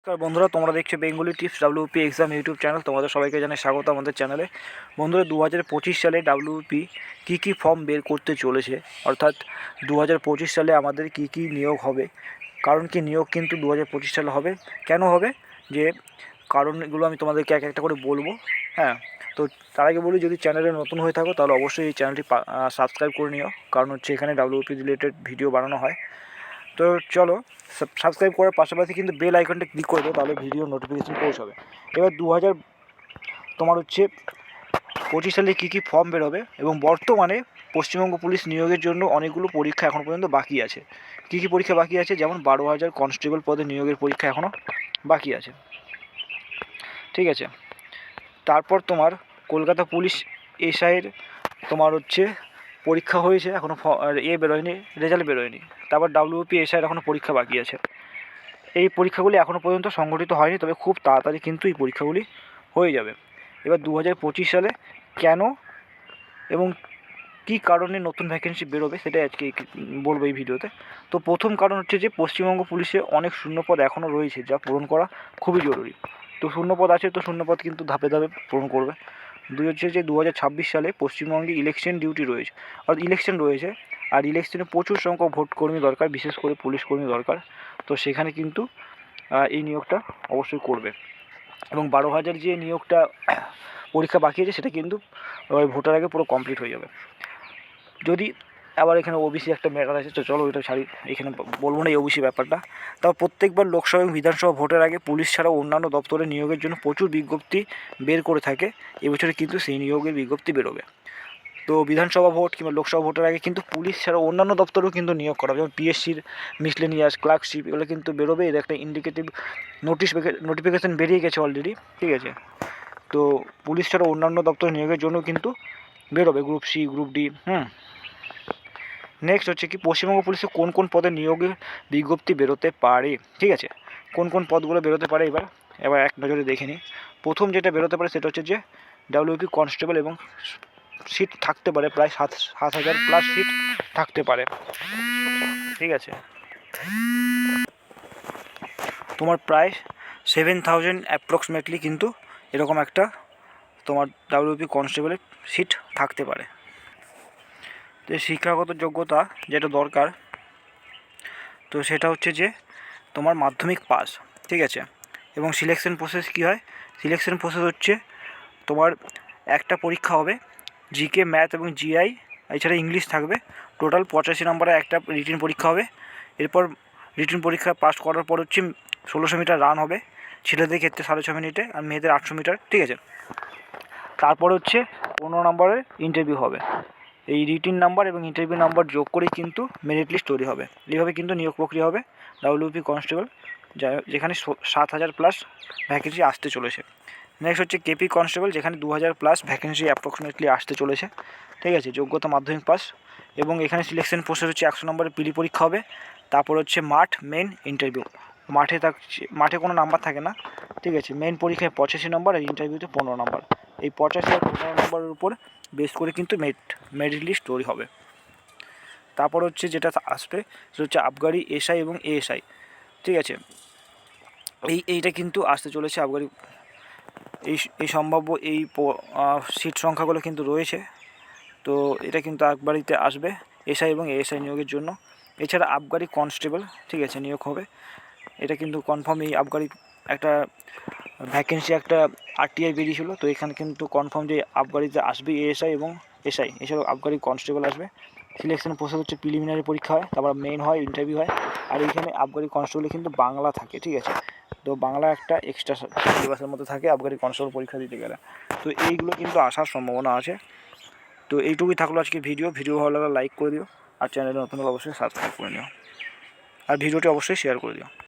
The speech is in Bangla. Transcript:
নমস্কার বন্ধুরা, তোমরা দেখছ Bengali tips WP exam YouTube channel তোমাদের সবাইকে জানাই স্বাগত আমাদের চ্যানেলে বন্ধুরা দু হাজার পঁচিশ সালে ডাব্লিউপি কী কী ফর্ম বের করতে চলেছে? অর্থাৎ দু হাজার পঁচিশ সালে আমাদের কী কী নিয়োগ হবে? কারণ কি নিয়োগ কিন্তু দু হাজার পঁচিশ সালে হবে? কেন হবে? যে কারণ এগুলো আমি তোমাদেরকে এক একটা করে বলব। হ্যাঁ তো তার আগে বলি, যদি চ্যানেলে নতুন হয়ে থাকো, তাহলে অবশ্যই এই চ্যানেলটি সাবস্ক্রাইব করে নিও। কারণ হচ্ছে এখানে ডাব্লিউপি রিলেটেড ভিডিও বানানো হয়। তো চলো সাবস্ক্রাইব করার পাশাপাশি কিন্তু বেল আইকনটা ক্লিক করে দাও, তাহলে ভিডিও নোটিফিকেশন পৌঁছাবে। এবার দু হাজার তোমার হচ্ছে পঁচিশ সালে কী কী ফর্ম বেরোবে এবং বর্তমানে পশ্চিমবঙ্গ পুলিশ নিয়োগের জন্য অনেকগুলো পরীক্ষা এখনও পর্যন্ত বাকি আছে। কী কী পরীক্ষা বাকি আছে? যেমন বারো হাজার কনস্টেবল পদে নিয়োগের পরীক্ষা এখনও বাকি আছে। ঠিক আছে? তারপর তোমার কলকাতা পুলিশ এসআইয়ের তোমার হচ্ছে পরীক্ষা হয়েছে এখনও এ বেরোয়নি রেজাল্ট বেরোয়নি। তারপর ডাব্লিউপি এসআইয়ের এখনও পরীক্ষা বাকি আছে। এই পরীক্ষাগুলি এখনও পর্যন্ত সংগঠিত হয়নি, তবে খুব তাড়াতাড়ি কিন্তু এই পরীক্ষাগুলি হয়ে যাবে। এবার দু হাজার পঁচিশ সালে কেন এবং কী কারণে নতুন ভ্যাকেন্সি বেরোবে সেটা আজকে বলব এই ভিডিওতে। তো প্রথম কারণ হচ্ছে যে, পশ্চিমবঙ্গ পুলিশে অনেক শূন্যপদ এখনও রয়েছে, যা পূরণ করা খুবই জরুরি। তো শূন্যপদ আছে, তো শূন্যপদ কিন্তু ধাপে ধাপে পূরণ করবে। দুই হচ্ছে যে দু হাজার ছাব্বিশ সালে পশ্চিমবঙ্গে ইলেকশন ডিউটি রয়েছে। অর্থাৎ ইলেকশন রয়েছে। আর ইলেকশনে প্রচুর সংখ্যক ভোট কর্মী দরকার, বিশেষ করে পুলিশ কর্মী দরকার। তো সেখানে কিন্তু এই নিয়োগটা অবশ্যই করবে। এবং বারো হাজার যে নিয়োগটা পরীক্ষা বাকি আছে, সেটা কিন্তু ভোটার আগে পুরো কমপ্লিট হয়ে যাবে। যদি আবার এখানে ওবিসি একটা ম্যাটার আছে, তো চলো ওইটা ছাড়ি। এখানে বলব না এই ওবিসি ব্যাপারটা। তাও প্রত্যেকবার লোকসভা এবং বিধানসভা ভোটের আগে পুলিশ ছাড়াও অন্যান্য দপ্তরে নিয়োগের জন্য প্রচুর বিজ্ঞপ্তি বের করে থাকে। এবছরে কিন্তু সেই নিয়োগের বিজ্ঞপ্তি বেরোবে। তো বিধানসভা ভোট কিংবা লোকসভা ভোটের আগে কিন্তু পুলিশ ছাড়াও অন্যান্য দপ্তরেও কিন্তু নিয়োগ করা হবে। যেমন পিএসসির মিসলেনিয়াস ক্লার্কশিপ এগুলো কিন্তু বেরোবে। এর একটা ইন্ডিকেটিভ নোটিশ নোটিফিকেশান বেরিয়ে গেছে অলরেডি ঠিক আছে? তো পুলিশ ছাড়াও অন্যান্য দপ্তরে নিয়োগের জন্য কিন্তু বেরোবে। গ্রুপ সি গ্রুপ ডি হুম? নেক্সট হচ্ছে কি, পশ্চিমবঙ্গ পুলিশে কোন কোন পদে নিয়োগের বিজ্ঞপ্তি বেরোতে পারে? ঠিক আছে? কোন কোন পদগুলো বেরোতে পারে এবার? এবার এক নজরে দেখে নিই। প্রথম যেটা বেরোতে পারে সেটা হচ্ছে যে ডাব্লিউপি কনস্টেবল এবং সিট থাকতে পারে, প্রায় সাত সাত হাজার প্লাস সিট থাকতে পারে। ঠিক আছে? তোমার প্রায় সেভেন থাউজেন্ড অ্যাপ্রক্সিমেটলি কিন্তু এরকম একটা তোমার ডাব্লিউপি কনস্টেবলের সিট থাকতে পারে। তো শিক্ষাগত যোগ্যতা যেটা দরকার, তো সেটা হচ্ছে যে তোমার মাধ্যমিক পাস, ঠিক আছে? এবং সিলেকশন প্রসেস কী হয়? সিলেকশন প্রসেস হচ্ছে তোমার একটা পরীক্ষা হবে জিকে ম্যাথ এবং জিআই এছাড়া ইংলিশ থাকবে। টোটাল পঁচাশি নম্বরে একটা রিটেন পরীক্ষা হবে। এরপর রিটেন পরীক্ষা পাস করার পর হচ্ছে ষোলোশো মিটার রান হবে। ছেলেদের ক্ষেত্রে সাড়ে ছ মিনিটে আর মেয়েদের আটশো মিটার, ঠিক আছে? তারপর হচ্ছে পনেরো নম্বরের ইন্টারভিউ হবে। এই রিটিন নাম্বার এবং ইন্টারভিউ নাম্বার যোগ করেই কিন্তু মেরিট লিস্ট তৈরি হবে। এইভাবে কিন্তু নিয়োগ প্রক্রিয়া হবে। ডাব্লিউপি কনস্টেবল যা যেখানে সাত হাজার প্লাস ভ্যাকেন্সি আসতে চলেছে। নেক্সট হচ্ছে কেপি কনস্টেবল যেখানে দু হাজার প্লাস ভ্যাকেন্সি অ্যাপ্রক্সিমেটলি আসতে চলেছে। ঠিক আছে? যোগ্যতা মাধ্যমিক পাস এবং এখানে সিলেকশন প্রসেস হচ্ছে একশো নম্বরের পিলি পরীক্ষা হবে। তারপর হচ্ছে মাঠ মেন ইন্টারভিউ মাঠে থাকছে মাঠে কোনো নাম্বার থাকে না। ঠিক আছে? মেন পরীক্ষায় পঁচাশি নম্বর আর ইন্টারভিউতে পনেরো নম্বর এই পঁচাশি আর পনেরো নম্বরের উপর বেস করে কিন্তু মেরিট মেরিট লিস্ট তৈরি হবে। তারপর হচ্ছে যেটা আসবে, সেটা হচ্ছে আবগারি এসআই এবং এএসআই ঠিক আছে? এই, এইটা কিন্তু আসতে চলেছে আবগারি এই এই সম্ভাব্য এই সিট সংখ্যাগুলো কিন্তু রয়েছে। তো এটা কিন্তু আবগারিতে আসবে এসআই এবং এএসআই নিয়োগের জন্য। এছাড়া আবগারি কনস্টেবল ঠিক আছে, নিয়োগ হবে। এটা কিন্তু কনফার্ম এই আবগারি একটা ভ্যাকেন্সি একটা আরটিআই বেরিয়েছিল। তো এখানে কিন্তু কনফার্ম যে আবগারিতে আসবে এএসআই এবং এসআই এছাড়াও আবগারি কনস্টেবল আসবে। সিলেকশন প্রসেস হচ্ছে প্রিলিমিনারি পরীক্ষা হয়, তারপর মেইন হয় ইন্টারভিউ হয়। আর এইখানে আবগারি কনস্টেবলে কিন্তু বাংলা থাকে, ঠিক আছে? তো বাংলা একটা এক্সট্রা সিলেবাসের মধ্যে থাকে আবগারি কনস্টেবল পরীক্ষা দিতে গেলে। তো এইগুলো কিন্তু আসার সম্ভাবনা আছে। তো এইটুকুই থাকল আজকে ভিডিও ভিডিও ভালো লাগলে লাইক করে দিও। আর চ্যানেলে নতুন অবশ্যই সাবস্ক্রাইব করে নিও। আর ভিডিওটি অবশ্যই শেয়ার করে দিও।